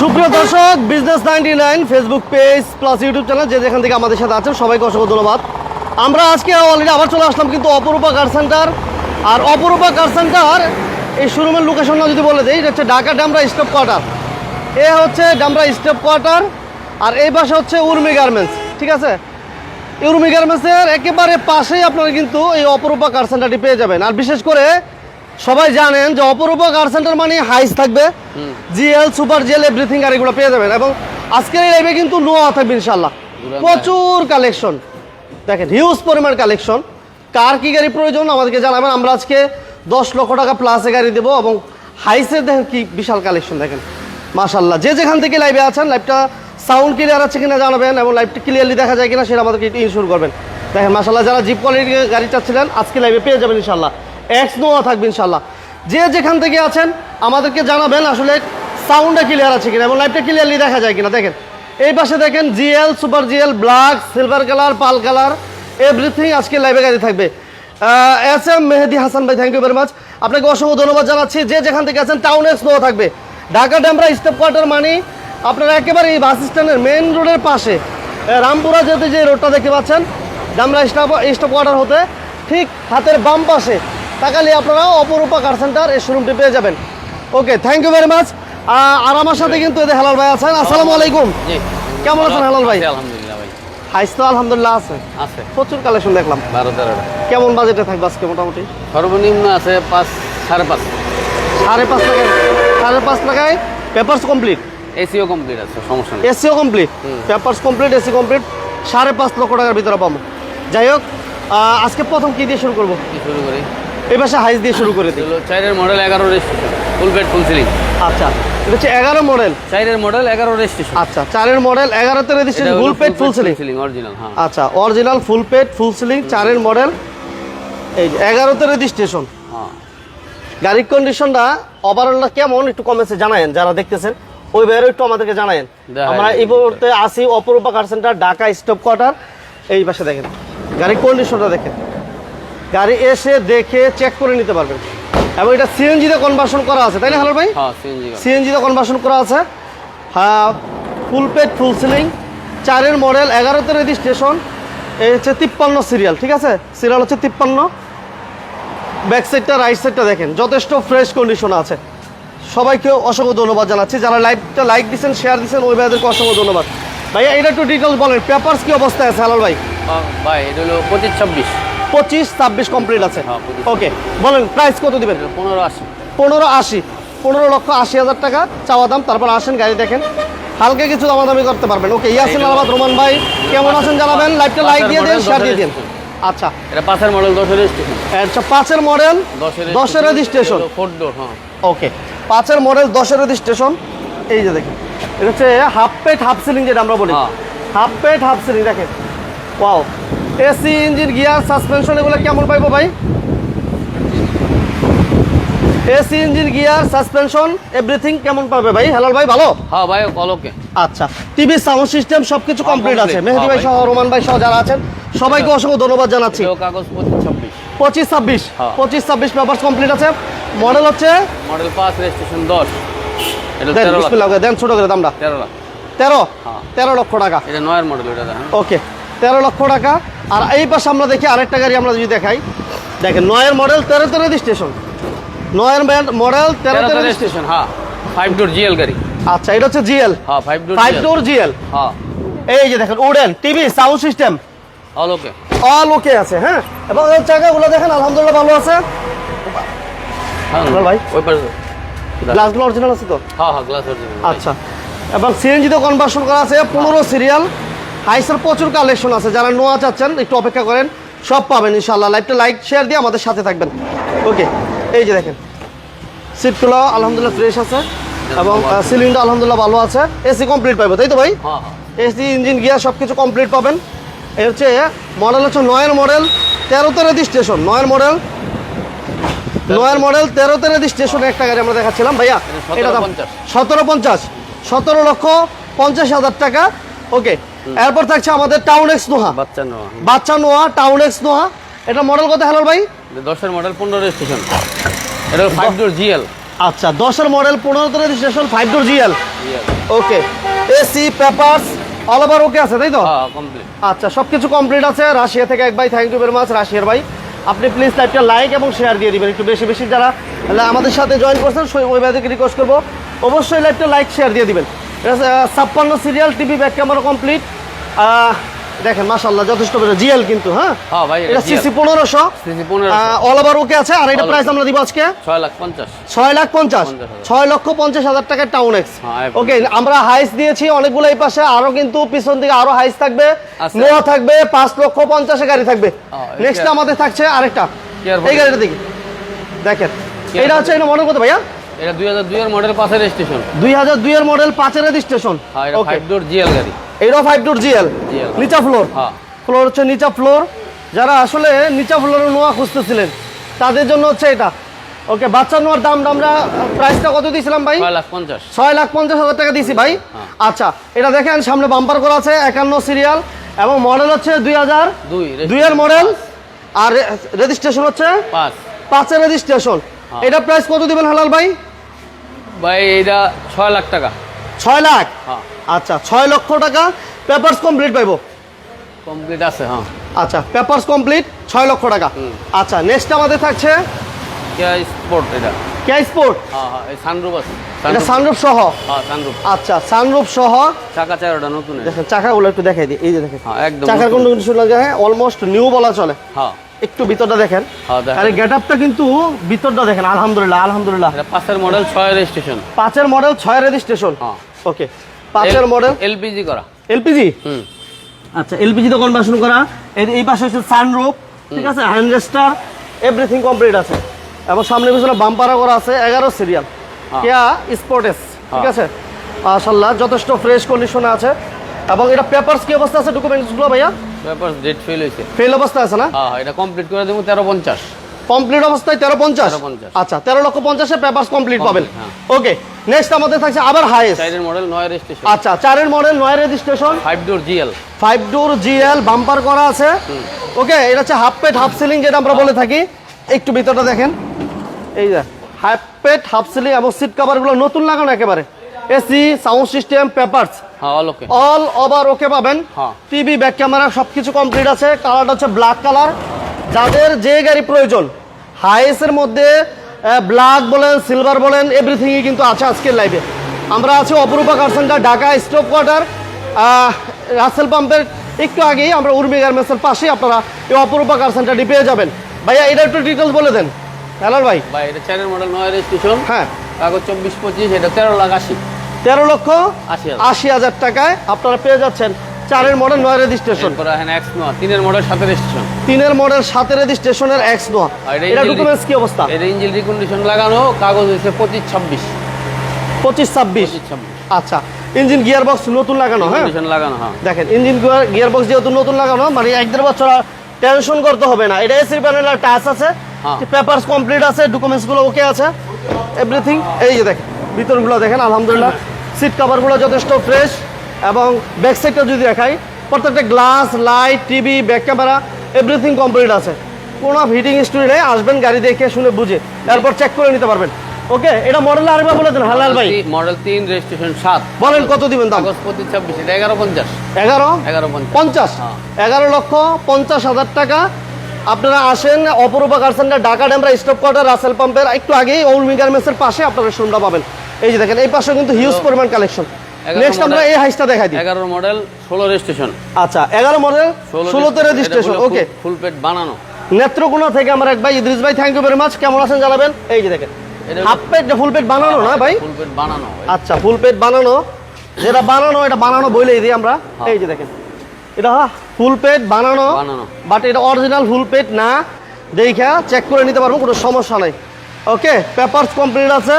সুপ্রিয় দর্শক business ninety nine Facebook page plus YouTube channel যে যেখান থেকে আমাদের সাথে আছেন, সবাইকে অসংখ্য ধন্যবাদ। আমরা আজকে অলরেডি আবার চলে আসলাম কিন্তু অপরূপা কার সেন্টার আর অপরূপা কার সেন্টার এই শোরুমের লোকেশনটা যদি বলে দিই, এটা হচ্ছে ঢাকা ডামরা স্টপ কোয়ার্টার এ হচ্ছে ডামরা স্টপ কোয়ার্টার আর এই পাশে হচ্ছে উর্মি গার্মেন্টস ঠিক আছে? উর্মি গার্মেন্টসের একেবারে পাশেই আপনারা কিন্তু এই অপরূপা কার সেন্টারটি পেয়ে যাবেন। আর বিশেষ করে সবাই জানেন যে অপরূপা কার সেন্টার মানে হাইস থাকবে। জিএল সুপার জিএল এভরিথিং আর এগুলো পেয়ে যাবেন। এবং আজকের এই লাইভে কিন্তু নোয়া থাকবে ইনশাল্লাহ প্রচুর কালেকশন দেখেন হিউজ পরিমাণ কালেকশন কার কি গাড়ি প্রয়োজন আমাদেরকে জানাবেন। আমরা আজকে দশ লক্ষ টাকা প্লাসে গাড়ি দেবো এবং হাইসের দেখেন কি বিশাল কালেকশন দেখেন। মাশাল্লাহ যে যেখান থেকে লাইভে আছেন লাইভটা সাউন্ড ক্লিয়ার আছে কিনা জানাবেন এবং লাইভটা ক্লিয়ারলি দেখা যায় কিনা সেটা আমাদেরকে ইনশোর করবেন। দেখেন মাশাল্লাহ যারা জিপ কোয়ালিটির গাড়ি চাচ্ছিলেন আজকে লাইভে পেয়ে যাবেন ইনশাল্লাহ এক্স নোয়া থাকবে ইনশাল্লাহ যে যেখান থেকে আছেন, আমাদেরকে জানাবেন আসলে সাউন্ডটা ক্লিয়ার আছে কিনা এবং লাইভটা ক্লিয়ারলি দেখা যায় কিনা। দেখেন, এই পাশে দেখেন GL super GL black silver colour pearl colour everything আজকে লাইভে গাড়ি থাকবে। এস এম মেহেদি হাসান ভাই থ্যাংক ইউ ভেরি মাচ আপনাকে অসংখ্য ধন্যবাদ জানাচ্ছি। যে যেখান থেকে আছেন টাউন এক্স নোয়া থাকবে। ঢাকা ড্যামরা স্টেপ কোয়ার্টার মানে আপনারা একেবারে এই বাস স্ট্যান্ডের মেন রোডের পাশে রামপুরা যেতে যে রোডটা দেখতে পাচ্ছেন ডামরা স্টপ স্টপ কোয়ার্টার হতে, ঠিক হাতের বাম পাশে তাকালে আপনারা অপরূপা কার সেন্টার এই শোরুমটি পেয়ে যাবেন। Okay thank you very much আর আমার সাথে কিন্তু এদের হেলাল ভাই আছেন আসসালামু আলাইকুম। কেমন আছেন হেলাল ভাই? আছি, আলহামদুলিল্লাহ ভাই। হাইস তো আলহামদুলিল্লাহ আছে। আছে। প্রচুর কালেকশন দেখলাম। বারো তেরোটা। কেমন বাজেটে থাকবে আজকে মোটামুটি? সর্বনিম্ন আছে পাঁচ সাড়ে পাঁচ। সাড়ে পাঁচ টাকায় সাড়ে পাঁচ টাকায় পেপার্স কমপ্লিট এসিও কমপ্লিট আছে সমস্যা নেই। SEO complete papers complete AC complete সাড়ে পাঁচ লক্ষ টাকার ভিতরে পাবো। যাই হোক আজকে প্রথম কি দিয়ে শুরু করব? শুরু করি? এই পাশে হাইস দিয়ে শুরু করে দিই। এগুলো চাইরের মডেল এগারো registration full paid full ceiling আচ্ছা এটা হচ্ছে এগারো মডেল মডেল এগারো রেজিস্ট্রেশন আচ্ছা চারের মডেল এগারোতে registration full paid full ceiling ceiling original হ্যাঁ। আচ্ছা original full paid full ceiling চারের মডেল এই এগারোতে রেজিস্ট্রেশন হ্যাঁ। গাড়ির কন্ডিশনটা ওভারঅলটা কেমন একটু কমেছে জানায়েন যারা দেখতেছেন। ওই বাইরে একটু আমাদেরকে জানায়েন। আমরা এই মুহূর্তে আসি Aparupa car centre Dhaka staff quarter এই পাশে দেখেন গাড়ির কন্ডিশনটা দেখেন। গাড়ি এসে দেখে চেক করে নিতে পারবেন। এবং এটা সিএনজিতে কনভার্সন করা আছে তাই না হ্যালো ভাই? হ্যাঁ সিএনজি সিএনজিতে কনভার্সন করা আছে। হ্যাঁ ফুল পেড ফুল সিলিং চারের মডেল এগারোতে রেজিস্ট্রেশন এই হচ্ছে তিপ্পান্ন সিরিয়াল ঠিক আছে? সিরিয়াল হচ্ছে তিপ্পান্ন। ব্যাক সাইডটা রাইট সাইডটা দেখেন যথেষ্ট ফ্রেশ কন্ডিশন আছে। সবাইকে অসংখ্য ধন্যবাদ জানাচ্ছি। যারা লাইভটা লাইক দিচ্ছেন শেয়ার দিচ্ছেন ওই ভাইদেরকে অসংখ্য ধন্যবাদ। ভাইয়া এটা একটু ডিটেলস বলেন পেপার্স কি অবস্থায় আছে হালাল ভাই? ভাই এটা হলো পঁচিশ ছাব্বিশ। পঁচিশ ছাব্বিশ কমপ্লিট আছে। হ্যাঁ, 25 ওকে বলেন প্রাইস কত দিবেন? পনেরো আশি। পনেরো আশি। পনেরো লক্ষ আশি হাজার টাকা চাওয়া দাম। তারপর আসেন গাড়ি দেখেন। হালকা কিছু দামাদামি করতে পারবেন। ওকে ইয়াসিন আলাবাদ রোমান ভাই কেমন আছেন জানাবেন? লাইভটা লাইক দিয়ে দিন শেয়ার দিয়ে দিন। আচ্ছা। এটা পাঁচের মডেল দশের রেজিস্ট্রেশন আচ্ছা পাঁচের মডেল দশের রেজিস্ট্রেশন ফোর ডোর হ্যাঁ। ওকে পাঁচের মডেল দশের রেজিস্ট্রেশন এই যে দেখেন এটা হচ্ছে হাফ পেট হাফ সিলিং যেটা আমরা বলি। হ্যাঁ। হাফ পেট হাফ সিলিং দেখেন। Wow AC engine gear suspension এগুলো কেমন পাইবো ভাই? AC engine gear suspension everything কেমন পাবে ভাই? হেলাল ভাই ভালো? হ্যাঁ ভাই কলকে আচ্ছা টিভি সাউন্ড সিস্টেম সবকিছু কমপ্লিট আছে। মেহেদি ভাই হ্যাঁ, সহ রোমান ভাই সহ যারা আছেন সবাইকে অসংখ্য ধন্যবাদ জানাচ্ছি। কাগজ পঁচিশ ছাব্বিশ। পঁচিশ ছাব্বিশ? হ্যাঁ। পঁচিশ ছাব্বিশ পেপার্স কমপ্লিট আছে। মডেল হচ্ছে? মডেল পাঁচ রেজিস্ট্রেশন দশ। এটা দেন ছোট করে দামটা। তেরো লাখ। তেরো? হ্যাঁ। তেরো লক্ষ টাকা। এটা নয়ের মডেল ওটা ওকে। তেরো লক্ষ টাকা। আর এই পাশে আমরা দেখি আরেকটা গাড়ি আমরা যদি দেখাই। দেখেন নয়ের মডেল তেরোতে রেজিস্ট্রেশন নয়ের মডেল তেরোতে তেরোতে রেজিস্ট্রেশন হ্যাঁ। ফাইভ ডোর জিএল গাড়ি। আচ্ছা এটা হচ্ছে জিএল হ্যাঁ five door five door GL হ্যাঁ। এই যে দেখেন wooden TV sound system all okay all okay আছে হ্যাঁ? এবং এর জায়গাগুলো দেখেন আলহামদুলিল্লাহ ভালো আছে। হ্যাঁ। ভাই। ওই পাশে। গ্লাসগুলো অরিজিনাল আছে তো? হ্যাঁ হ্যাঁ গ্লাস অরিজিনাল আচ্ছা। এবং সিএনজিতে কনভার্সন করা আছে পনেরো সিরিয়াল হাইসের প্রচুর কালেকশন আছে। যারা নোয়া চাচ্ছেন একটু অপেক্ষা করেন সব পাবেন ইনশাল্লাহ লাইভটা লাইক শেয়ার দিয়ে আমাদের সাথে থাকবেন। ওকে এই যে দেখেন। সিটগুলো আলহামদুলিল্লাহ ফ্রেশ আছে এবং সিলিন্ডার আলহামদুলিল্লাহ ভালো আছে। এসি কমপ্লিট পাবো তাই তো ভাই? এসি ইঞ্জিন গিয়ার সব কিছু কমপ্লিট পাবেন। এর হচ্ছে মডেল হচ্ছে নয়ের মডেল তেরোতে রেজিস্ট্রেশন নয়ের মডেল নয়ের মডেল তেরোতে রেজিস্ট্রেশন একটা গাড়ি আমরা দেখাচ্ছিলাম। ভাইয়া এটা এটা দাম সতেরো পঞ্চাশ। সতেরো লক্ষ পঞ্চাশ হাজার টাকা। ওকে এরপর থাকছে আমাদের টাউন এক্স নোহা বাচ্চা নেওয়া বাচ্চা নোয়া টাউন এক্স নোহা এটা মডেল কত হ্যালো ভাই? দশের মডেল পনেরো রেজিস্ট্রেশন এটা ফাইভ ডোর জিএল আচ্ছা দশের মডেল পনেরোতে registration five door GL okay AC papers all over okay আছে তাই তো? হ্যাঁ কমপ্লিট আচ্ছা সব কিছু কমপ্লিট আছে। রাশিয়া থেকে এক ভাই থ্যাংক ইউ ভেরি মাচ রাশিয়ার ভাই। আপনি প্লিজ লাইভটা লাইক এবং শেয়ার দিয়ে দিবেন। একটু বেশি বেশি যারা আমাদের সাথে জয়েন করছেন সেই ওই ভাইদেরকে রিকোয়েস্ট করব। অবশ্যই লাইভটা লাইক শেয়ার দিয়ে দিবেন। ছাপ্পান্ন serial TV back camera complete দেখেন মাশাল্লাহ যথেষ্ট জিএল কিন্তু হ্যাঁ? হ্যাঁ ভাই এটা সিসি পনেরোশো। অল ওভার ওকে আছে আর এটা প্রাইস আমরা দিব আজকে ছয় লাখ পঞ্চাশ। ছয় লাখ পঞ্চাশ। পঞ্চাশ ছয় লক্ষ পঞ্চাশ হাজার টাকার টাউন এক্স ওকে আমরা হাইস দিয়েছি অনেকগুলো এই পাশে আরও কিন্তু পিছন দিকে আরও হাইস থাকবে। নোয়া থাকবে পাঁচ লক্ষ পঞ্চাশে গাড়ি থাকবে। নেক্সট আমাদের থাকছে আরেকটা। এই গাড়িটা দেখি। দেখেন। এটা হচ্ছে এটা মডেল কত ভাইয়া এটা দুই হাজার দুইয়ের মডেল পাশের স্টেশন দুই হাজার দুই এর মডেল পাঁচের রেজিস্ট্রেশন হ্যাঁ এটা ওকে ফাইভ ডোর জিএল গাড়ি। এইটাও ফাইভ ডোর জিএল নিচা ফ্লোর হ্যাঁ। ফ্লোর হচ্ছে নিচা ফ্লোর যারা আসলে নিচা ফ্লোরে নোয়া খুঁজতেছিলেন তাদের জন্য হচ্ছে এটা। ওকে বাচ্চা নোয়ার দাম আমরা প্রাইসটা কত দিয়েছিলাম ভাই? ছয় লাখ পঞ্চাশ। ছয় লাখ পঞ্চাশ হাজার টাকা দিয়েছি ভাই। হ্যাঁ। আচ্ছা এটা দেখেন সামনে বাম্পার করা আছে একান্ন সিরিয়াল এবং মডেল হচ্ছে দুই হাজার দুই দুইয়ের মডেল আর রেজিস্ট্রেশন হচ্ছে পাঁচ। পাঁচের রেজিস্ট্রেশন হ্যাঁ। এটা প্রাইস কত দিবেন হালাল ভাই? ভাই এটা ছয় লাখ টাকা। ছয় লাখ? হ্যাঁ। আচ্ছা ছয় লক্ষ টাকা পেপারস কমপ্লিট পাইবো? কমপ্লিট আছে হ্যাঁ। আচ্ছা পেপারস কমপ্লিট ছয় লক্ষ টাকা। আচ্ছা নেক্সট আমাদের থাকছে? কেয়া স্পোর্ট এটা? স্পোর্ট? হ্যাঁ হ্যাঁ এই সানরুফ আছে। এটা সানরুফ। সহ? হ্যাঁ সানরুফ। আচ্ছা সানরুফ সহ? চাকা চারোটা নতুন এটা। দেখেন চাকাগুলো একটু দেখাই দিই এই যে দেখেন। হ্যাঁ একদম চাকার। কোন কিছু লাগে অলমোস্ট নিউ বলা চলে। হ্যাঁ। একটু ভিতরটা দেখেন। হ্যাঁ। আরে গেট আপটা কিন্তু ভিতরটা দেখেন আলহামদুলিল্লাহ আলহামদুলিল্লাহ। পাঁচের মডেল ছয় রেজিস্ট্রেশন পাঁচের মডেল ছয় রেজিস্ট্রেশন ওকে পাঁচের মডেল এলপিজি করা। এলপিজি হুম। আচ্ছা এলপিজি তো কনভার্সন করা? এই- পাশে হচ্ছে সানরুফ ঠিক আছে? হ্যান্ড রেস্টার এভরিথিং কমপ্লিট আছে। এবং সামনে পিছনে বাম্পারা করা আছে এগারো সিরিয়াল। কেয়া স্পোর্টেস ঠিক হ্যাঁ। আছে? মাশাল্লাহ যথেষ্ট ফ্রেশ কন্ডিশনে আছে। এবং এটা পেপারস কি অবস্থা আছে ডকুমেন্টসগুলো ভাইয়া? পেপার ডেট ফেল হয়েছে। ফেল অবস্থা আছে না? হ্যাঁ এটা কমপ্লিট করে দেবো তেরো পঞ্চাশ। কমপ্লিট অবস্থায় তেরো পঞ্চাশ? 1350 আচ্ছা তেরো লক্ষ পঞ্চাশে পেপারস কমপ্লিট পাবেন। হ্যাঁ। ওকে নেক্সট আমাদের থাকছে আবার হাইয়েস্ট চারের মডেল নয় রেজিস্ট্রেশন আচ্ছা চারের মডেল নয় registration five door GL five door GL bumper করা আছে। ওকে এটা হচ্ছে হাফ পেট হাফ সিলিং যেটা আমরা বলে থাকি। একটু ভিতরটা দেখেন। এই যে হাফ পেট হাফ সিলিং এবং সিট কাভারগুলো নতুন লাগানো একেবারে। এসি সাউন্ড সিস্টেম পেপারস হ্যাঁ অল ওভার ওকে পাবেন। টিভি ব্যাক ক্যামেরা সব কিছু কমপ্লিট আছে। কালারটা হচ্ছে ব্ল্যাক কালার যাদের যে গাড়ি প্রয়োজন হাইসের মধ্যে ব্ল্যাক বলেন সিলভার বলেন এভরিথিংই কিন্তু আছে আজকের লাইভে আমরা আছি Aparupa car centre Dhaka staff quarter Rasel পাম্পের একটু আগেই আমরা উর্মি গার্মেন্টসের পাশেই আপনারা এই অপরূপা কার সেন্টারটি পেয়ে যাবেন। ভাইয়া এটা একটু ডিটেলস বলে দেন। হ্যালো ভাই। ভাই এটা চারের মডেল নয় রেজিস্ট্রেশন হ্যাঁ। কাগজ চব্বিশ পঁচিশ এটা তেরো লাখ আশি। তেরো লক্ষ আশি হাজার। টাকায় আপনারা পেয়ে যাচ্ছেন চারের মডেল নয় রেজিস্ট্রেশন। তিনের মডেল সাথে রেজিস্ট্রেশন। তিনের মডেল সাতের রেজিস্ট্রেশনের এক্স নোয়া এটা ডকুমেন্টস কি অবস্থা? এটা ইঞ্জিন রিকন্ডিশন লাগানো কাগজ হয়েছে পঁচিশ ছাব্বিশ। পঁচিশ ছাব্বিশ। আচ্ছা ইঞ্জিন গিয়ার বক্স নতুন লাগানো হ্যাঁ? লাগানো হ্যাঁ। দেখেন ইঞ্জিন গিয়ার বক্স যেহেতু নতুন লাগানো মানে এক দেড় বছর টেনশন করতে হবে না। এটা এসির প্যানেল টাচ আছে। হ্যাঁ। পেপারস কমপ্লিট আছে ডকুমেন্টসগুলো ওকে আছে। এভরিথিং এই যে দেখেন। ভিতরগুলো দেখেন আলহামদুলিল্লাহ। সিট কাভারগুলো যথেষ্ট ফ্রেশ এবং ব্যাক সাইডটা যদি দেখাই প্রত্যেকটা glass light TV back camera everything complete আছে। কোনো হিটিং নেই আসবেন গাড়ি দেখে শুনে বুঝে এরপর চেক করে নিতে পারবেন। ওকে এটা মডেল আরেকবার বলে দেন হালাল ভাই। মডেল তিন রেজিস্ট্রেশন সাত। বলেন কত দিবেন দাম? কাগজ পঁচিশ ছাব্বিশ এটা এগারো পঞ্চাশ। এগারো? এগারো পঞ্চাশ। পঞ্চাশ? হ্যাঁ। এগারো লক্ষ পঞ্চাশ হাজার টাকা। আপনারা আসেন Aparupa car centre Dhaka Demra staff quarter Rasel পাম্পের একটু আগেই ওলমি গার্মেন্টসের পাশে আপনারা শোরুমটা পাবেন। এই যে দেখেন এই পাশে কিন্তু হিউজ পরিমাণ কালেকশন নেক্সট আমরা এই হাইসটা দেখাই দিই। এগারো মডেল ষোলো রেজিস্ট্রেশন আচ্ছা এগারো মডেল ষোলোতে রেজিস্ট্রেশন ওকে ফুল পেট বানানো। নেত্রকোনা থেকে আমার এক ভাই ইদ্রিস ভাই থ্যাংক ইউ ভেরি মাচ কেমন আছেন জানাবেন? এই যে দেখেন হাফ পেট ফুল পেট বানানো না ভাই? ফুল পেট বানানো আচ্ছা ফুল পেট বানানো। যেটা বানানো এটা বানানো বলেই দিই আমরা। এই যে দেখেন এটা ফুল পেট বানানো। বানানো। বাট এটা অরিজিনাল ফুল পেট না। দেখা চেক করে নিতে পারব কোনো সমস্যা নাই। ওকে পেপারস কমপ্লিট আছে।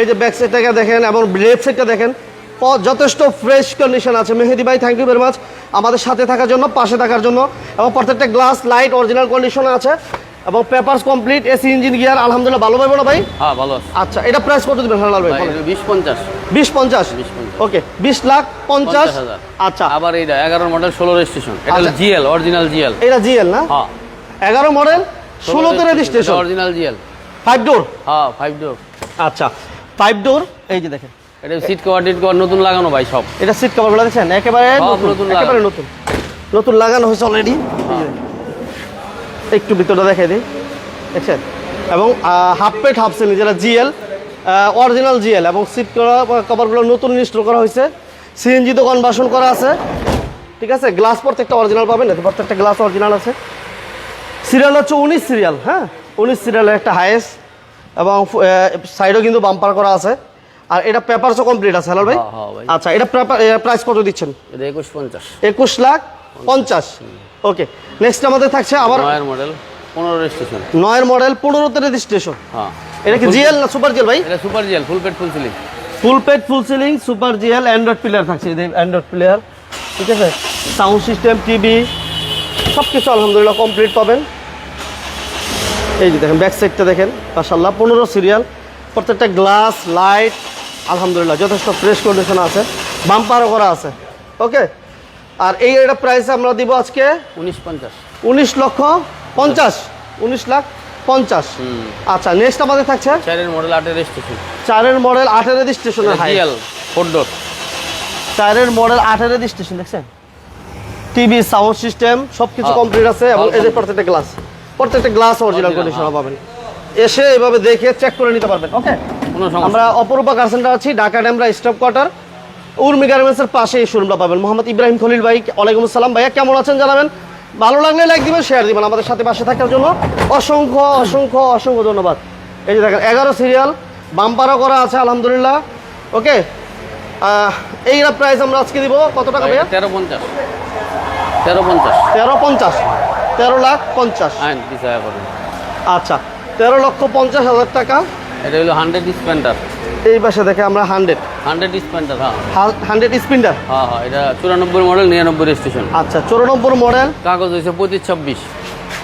এই যে ব্যাক সাইডটাকে দেখেন এবং লেফট সাইডটা দেখেন। যথেষ্ট ফ্রেশ কন্ডিশন আছে। মেহেদি ভাই থ্যাংক ইউ ভেরি মাচ আমাদের সাথে থাকার জন্য পাশে থাকার জন্য। এবং প্রত্যেকটা গ্লাস লাইট অরিজিনাল কন্ডিশনে আছে। এবং papers complete AC engine gear আলহামদুলিল্লাহ ভালো পাইবো না ভাই? হ্যাঁ ভালো আচ্ছা এটা প্রাইস কত দিবেন হালাল ভাই? ভাই, বলেন। এটা বিশ পঞ্চাশ। বিশ পঞ্চাশ? 20 পঞ্চাশ। ওকে বিশ লাখ পঞ্চাশ? পঞ্চাশ হাজার। আচ্ছা। আবার এইটা এগারো মডেল ষোলো রেজিস্ট্রেশন এটা হলো আচ্ছা। GL original GL. এটা জিএল না? হ্যাঁ। এগারো মডেল ষোলোতে registration original GL. Five door হ্যাঁ ফাইভ ডোর আচ্ছা। পাইপ ডোর এই যে দেখেন। এটা সিট কভার ডিট কভার নতুন লাগানো ভাই সব। এটা সিট কভারগুলো দেখছেন একেবারে নতুন একেবারে নতুন। নতুন লাগানো হয়েছে অলরেডি একটু ভিতরটা দেখাই দিই। দেখছেন? এবং হাফ পেট হাফ সেমি যেটা জিএল অরিজিনাল জিএল এবং সিট কভারগুলো নতুন ইনস্টল করা হয়েছে। সিএনজি তো কনভার্সন করা আছে। ঠিক আছে? গ্লাস প্রত্যেকটা অরিজিনাল পাবেন এতে প্রত্যেকটা গ্লাস অরিজিনাল আছে। সিরিয়াল হচ্ছে উনিশ সিরিয়াল হ্যাঁ? উনিশ সিরিয়ালের একটা হাইয়েস্ট এবং সাইডও কিন্তু বাম্পার করা আছে। আর এটা পেপারসও কমপ্লিট আছে হ্যালো ভাই? হ্যাঁ, ভাই। আচ্ছা এটা প্রাইস কত দিচ্ছেন? এটা একুশ পঞ্চাশ। একুশ লাখ পঞ্চাশ। ওকে নেক্সট আমাদের থাকছে আবার নয়ের মডেল পনেরো রেজিস্ট্রেশন নয়ের মডেল পনেরোতে রেজিস্ট্রেশন হ্যাঁ। এটা কি জিএল না সুপার জিএল ভাই? এটা super GL full pad full ceiling full pad full ceiling super GL Android player থাকছে অ্যান্ড্রয়েড প্লেয়ার ঠিক আছে? সাউন্ড সিস্টেম টিভি সব কিছু আলহামদুলিল্লাহ কমপ্লিট পাবেন। এই যে দেখেন ব্যাক সাইডটা দেখেন। মাসাল্লাহ পনেরো সিরিয়াল প্রত্যেকটা গ্লাস লাইট আলহামদুলিল্লাহ যথেষ্ট ফ্রেশ কন্ডিশন আছে বাম্পারও করা আছে ওকে আর এই এটা প্রাইস আমরা দিব আজকে উনিশ পঞ্চাশ। উনিশ লক্ষ পঞ্চাশ উনিশ লাখ পঞ্চাশ। আচ্ছা নেক্সট আমাদের থাকছে চারের মডেল আটের স্টেশন চারের মডেল ফোর ডোর চারের মডেল আঠের স্টেশন দেখছেন? টিভি সাউন্ড সিস্টেম সব কিছু। কমপ্লিট আছে এবং এদের প্রত্যেকটা গ্লাস প্রত্যেকটা গ্লাস অরিজিনাল কন্ডিশন। পাবেন। এসে এভাবে দেখে চেক করে নিতে পারবেন ওকে কোনো সমস্যা আমরা অপরূপা কার সেন্টার আছি ঢাকা ড্যামরা স্টপ কোয়ার্টার উর্মি গার্মেন্টসের পাশে এই শোরুমটা পাবেন। মোহাম্মদ ইব্রাহিম খলিল ভাই ওয়ালাইকুম আসসালাম। ভাইয়া কেমন আছেন জানাবেন? ভালো লাগলে লাইক দিবেন শেয়ার দিবেন। আমাদের সাথে পাশে থাকার জন্য অসংখ্য অসংখ্য অসংখ্য ধন্যবাদ। এই যে দেখেন এগারো সিরিয়াল বাম্পারও করা আছে আলহামদুলিল্লাহ ওকে এই প্রাইস আমরা আজকে দিব কত টাকা ভাইয়া? তেরো পঞ্চাশ। তেরো পঞ্চাশ। তেরো পঞ্চাশ তেরো লাখ পঞ্চাশ। আচ্ছা। তেরো লক্ষ পঞ্চাশ হাজার টাকা। এটা হলো হান্ড্রেড স্পেন্ডার এই পাশে দেখে আমরা হান্ড্রেড হান্ড্রেড স্পেন্ডার হ্যাঁ। হান্ড্রেড স্পিন্ডার হ্যাঁ হ্যাঁ এটা চুরানব্বই মডেল নিরানব্বই রেজিস্ট্রেশন আচ্ছা চৌরানব্বই মডেল কাগজ হয়েছে পঁচিশ ছাব্বিশ।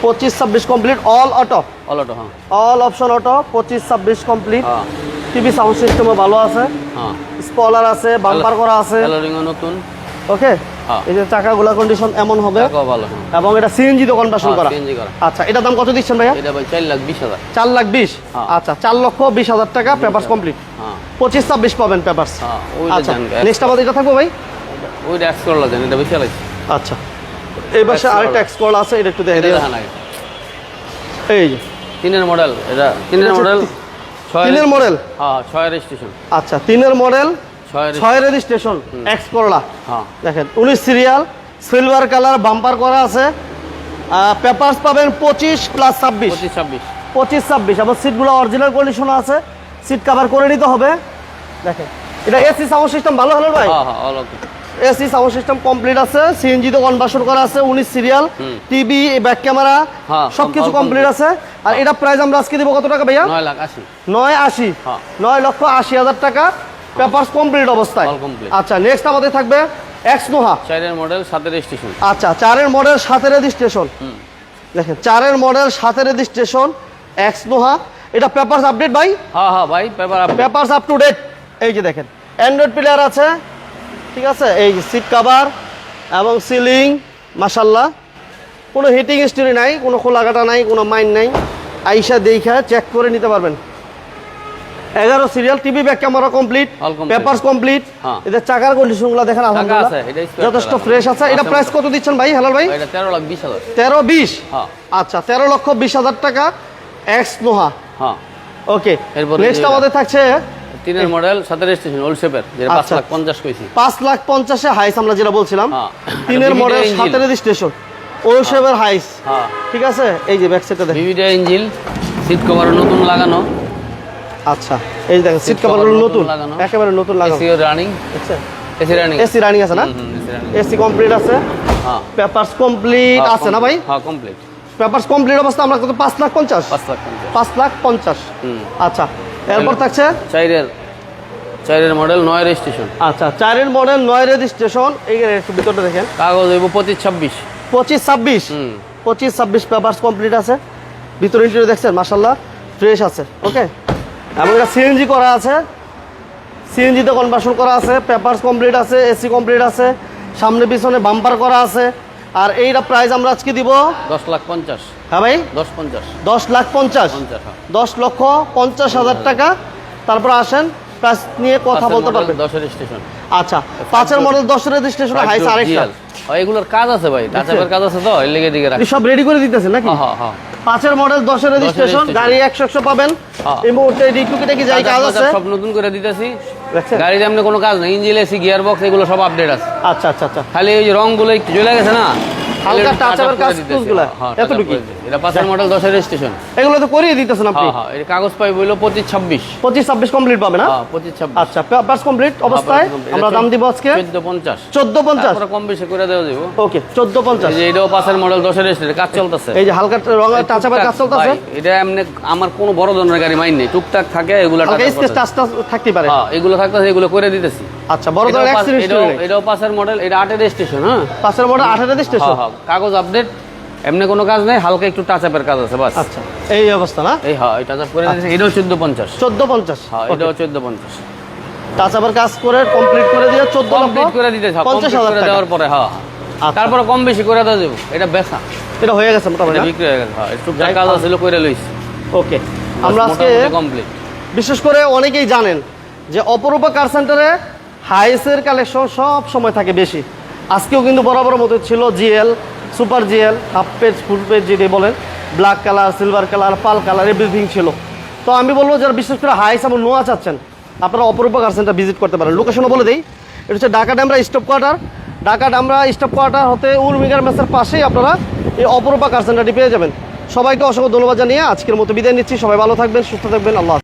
পঁচিশ ছাব্বিশ কমপ্লিট অল অটো অলটো হ্যাঁ। অল অপশন অটো পঁচিশ ছাব্বিশ কমপ্লিট টিভি সাউন্ড সিস্টেমও ভালো আছে। হ্যাঁ। স্পলার আছে বাম্পার করা আছে। নতুন। ওকে। এই যে চাকাগুলা কন্ডিশন এমন হবে। ভালো হ্যাঁ। এবং এটা সিএনজি তো কনভার্সন হ্যাঁ, করা। আচ্ছা এটা দাম কত দিচ্ছেন ভাইয়া? এটা ভাই চার লাখ বিশ হাজার। চার লাখ বিশ? হ্যাঁ। আচ্ছা চার লক্ষ বিশ হাজার টাকা পেপার্স কমপ্লিট হ্যাঁ। পঁচিশ ছাব্বিশ পাবেন পেপারস হ্যাঁ আচ্ছা নেক্সট আমাদের এটা থাকব ভাই? ওইটা এক্স করলা দেন এটা বেশি লাগছে। আচ্ছা। এই পাশে আরেকটা এক্সকল আছে এটা একটু দেখে দিন এই যে। তিনের মডেল এটা তিনের মডেল তি- ছয় তিনের মডেল হ্যাঁ ছয় রেজিস্ট্রেশন। আচ্ছা তিনের মডেল ছয় রেজিস্ট্রেশন। এক্স করলা হ্যাঁ। দেখেন উনিশ সিরিয়াল সিলভার কালার বাম্পার করা আছে। পেপারস পাবেন পঁচিশ প্লাস ছাব্বিশ। ছাব্বিশ। পঁচিশ ছাব্বিশ। আবার সিটগুলো অরিজিনাল কন্ডিশন আছে। সিট কভার করে নিতে হবে। দেখেন এটা এসি সাউন্ড সিস্টেম ভালো হলো ভাই? হ্যাঁ হ্যাঁ এসি সাউন্ড সিস্টেম কমপ্লিট আছে। সিএনজি তো কনভার্সন করা আছে উনিশ সিরিয়াল। টিভি ব্যাক ক্যামেরা হ্যাঁ, সব কিছু কমপ্লিট আছে। আর এটা প্রাইস আমরা আজকে দিব কত টাকা ভাইয়া? নয় লাখ আশি। নয় আশি। হ্যাঁ। নয় লক্ষ আশি হাজার টাকা। পেপারস কমপ্লিট অবস্থায়। আচ্ছা নেক্সট আমাদের থাকবে এক্স নোহা চারের মডেল সাতের স্টেশন আচ্ছা চারের মডেল সাথে স্টেশন দেখেন চারের মডেল সাথে স্টেশন এক্স নোহা এটা পেপারস আপডেট ভাই? হ্যাঁ হ্যাঁ ভাই paper papers up to date এই যে দেখেন অ্যান্ড্রয়েড প্লেয়ার আছে ঠিক আছে? এই যে সিট কাভার এবং সিলিং মাসাল্লাহ কোনো হিটিং হিস্টরি নাই কোনো খোলাঘাটা নাই কোনো মাইন নাই। আইসা দেখা চেক করে নিতে পারবেন। এগারো serial TV back camera complete. Papers complete. এদের চাকার কন্ডিশন কন্ডিশনগুলো দেখেন আলহামদুলিল্লাহ। আছে, যথেষ্ট ফ্রেশ আছে। এটা প্রাইস কত দিচ্ছেন ভাই হেলাল ভাই? তেরো লাখ বিশ হাজার। তেরো বিশ? হ্যাঁ। আচ্ছা তেরো লক্ষ বিশ হাজার টাকা এক্স নোহা হ্যাঁ। ওকে এরপরে নেক্সট আমাদের থাকছে তিনের মডেল সাতের রেজিস্ট্রেশন ওল্ড শেপের যেটা পাঁচ আচ্ছা। লাখ পঞ্চাশ কইছি। পাঁচ লাখ পঞ্চাশে হাইস আমরা যেটা বলছিলাম হ্যাঁ। তিনের মডেল। সাতের রেজিস্ট্রেশন ওলসেভের হাইস হ্যাঁ। ঠিক আছে? এই যে ব্যাক সাইডটা দেখেন। ইঞ্জিল সিট কভার নতুন লাগানো। আচ্ছা এই দেখেন সিট Seat কভার নতুন। একেবারে নতুন লাগানো। এসি রানিং দেখছেন এসি রানিং এসি রানিং আছে না? এসি কমপ্লিট আছে। হ্যাঁ। পেপারস কমপ্লিট আছে না ভাই? হ্যাঁ কমপ্লিট পেপারস কমপ্লিট অবস্থা আমরা কত পাঁচ লাখ পঞ্চাশ? পাঁচ লাখ পঞ্চাশ। পাঁচ লাখ পঞ্চাশ। হুম। আচ্ছা এরপর থাকছে? চাইরের চাইরের মডেল নয় রেজিস্ট্রেশন আচ্ছা চারের মডেল নয় রেজিস্ট্রেশন এই একটু ভিতরটা দেখেন। কাগজ হইব পঁচিশ ছাব্বিশ। পঁচিশ ছাব্বিশ? হুম। পঁচিশ ছাব্বিশ পেপার্স কমপ্লিট আছে। ভিতরে ইন্টারভিউ দেখছেন? মাসাল্লাহ ফ্রেশ আছে। ওকে এবং এটা সিএনজি করা আছে। সিএনজিতে কনভার্সন করা আছে পেপার্স কমপ্লিট আছে এসি কমপ্লিট আছে সামনে পিছনে বাম্পার করা আছে। আর এইটা প্রাইস আমরা আজকে দিব দশ লাখ পঞ্চাশ। হ্যাঁ ভাই? দশ পঞ্চাশ। দশ লাখ পঞ্চাশ। হ্যাঁ। দশ লক্ষ পঞ্চাশ হাজার টাকা। তারপর আসেন প্রাইস নিয়ে কথা বলতে পারবেন। দশের স্টেশন আচ্ছা পাঁচের মডেল দশের রেজিস্ট্রেশন হাইস আরেকটা এগুলোর কাজ আছে ভাই কাজ আছে তো এর লেগে দিকে সব রেডি করে দিতেছে নাকি? হ্যাঁ হ্যাঁ হ্যাঁ। পাঁচের মডেল দশের রেজিস্ট্রেশন গাড়ি একশো একশো পাবেন। হ্যাঁ। এই মুহূর্তে রিটুকিটা কি যাই কাজ আছে। সব নতুন করে দিতেছি। গাড়ির এমনি কোনো কাজ নেই ইঞ্জিন এসি গিয়ার বক্স এগুলো সব আপডেট আছে। আচ্ছা আচ্ছা আচ্ছা। খালি ওই রং রংগুলো একটু চলে গেছে না হালকা টাচ আপের কাজ কাজ করে হ্যাঁ। এটা পাঁচের মডেল দশের স্টেশন এগুলো তো করিয়ে দিতেছেন আপনি? হ্যাঁ হ্যাঁ কাগজ পাই বইলো পঁচিশ ছাব্বিশ। পঁচিশ ছাব্বিশ কমপ্লিট পাবে না হ্যাঁ পঁচিশ ছাব্বিশ। আচ্ছা পেপার্স কমপ্লিট অবস্থায় আমরা দাম দিব আজকে চোদ্দ পঞ্চাশ। চোদ্দ পঞ্চাশ। কম বেশি করে দেওয়া যাব ওকে চোদ্দ পঞ্চাশ। এটাও পাঁচের মডেল দশের স্টেশন কাজ চলতেছে। এই যে হালকা টাচ কাজ চলতেছে। এটা এমনি আমার কোনো বড় ধরনের গাড়ি মাইন নেই। টুকটাক থাকে এগুলো থাকতে পারে। হ্যাঁ এগুলো থাকতেছে এগুলো করে দিতেছি। আচ্ছা বড় ধরনের এটাও- পাঁচের মডেল এটা আটের স্টেশন হ্যাঁ? পাঁচের মডেল আঠারো হ্যাঁ স্টেশন হ্যাঁ কাগজ আপডেট এমনি কোনো কাজ নেই হালকা একটু টাচ আপের কাজ আছে বাস। আচ্ছা এই অবস্থা না? এই হ্যাঁ টাচ আপ করে দিতেছি এটাও চোদ্দ পঞ্চাশ। চোদ্দ পঞ্চাশ? হ্যাঁ এটাও চোদ্দ পঞ্চাশ। টাচ আপের কাজ করে কমপ্লিট করে দিয়ে চোদ্দ কমপ্লিট করে দিতে পঞ্চাশ হাজার দেওয়ার পরে হ্যাঁ আচ্ছা। তারপরে কম বেশি করে দেওয়া যাব এটা বেচা। এটা হয়ে গেছে মোটামুটি বিক্রি হয়ে গেছে হ্যাঁ একটু কাজ। আছিল করে লইছি। ওকে আমরা আজকে কমপ্লিট বিশেষ করে অনেকেই জানেন যে অপরূপা কার সেন্টারে হাইসের কালেকশন সব সময় থাকে বেশি। আজকেও কিন্তু বরাবর মতো ছিল GL super GL, half page, full page যেটি বলেন, black colour, silver colour, pearl colour everything ছিল। তো আমি বলব যারা বিশেষ করে হাইস এবং নোয়া চাচ্ছেন, আপনারা অপরূপা কার সেন্টার ভিজিট করতে পারেন। লোকেশনও বলে দিই, এটা হচ্ছে Dhaka Demra staff quarter Dhaka Demra staff quarter হতে উর্মিগার মেসের পাশেই আপনারা এই অপরূপা কার সেন্টারটি পেয়ে যাবেন। সবাইকে অসংখ্য ধন্যবাদ জানিয়ে আজকের মতো বিদায় নিচ্ছি। সবাই ভালো থাকবেন, সুস্থ থাকবেন। আল্লাহ।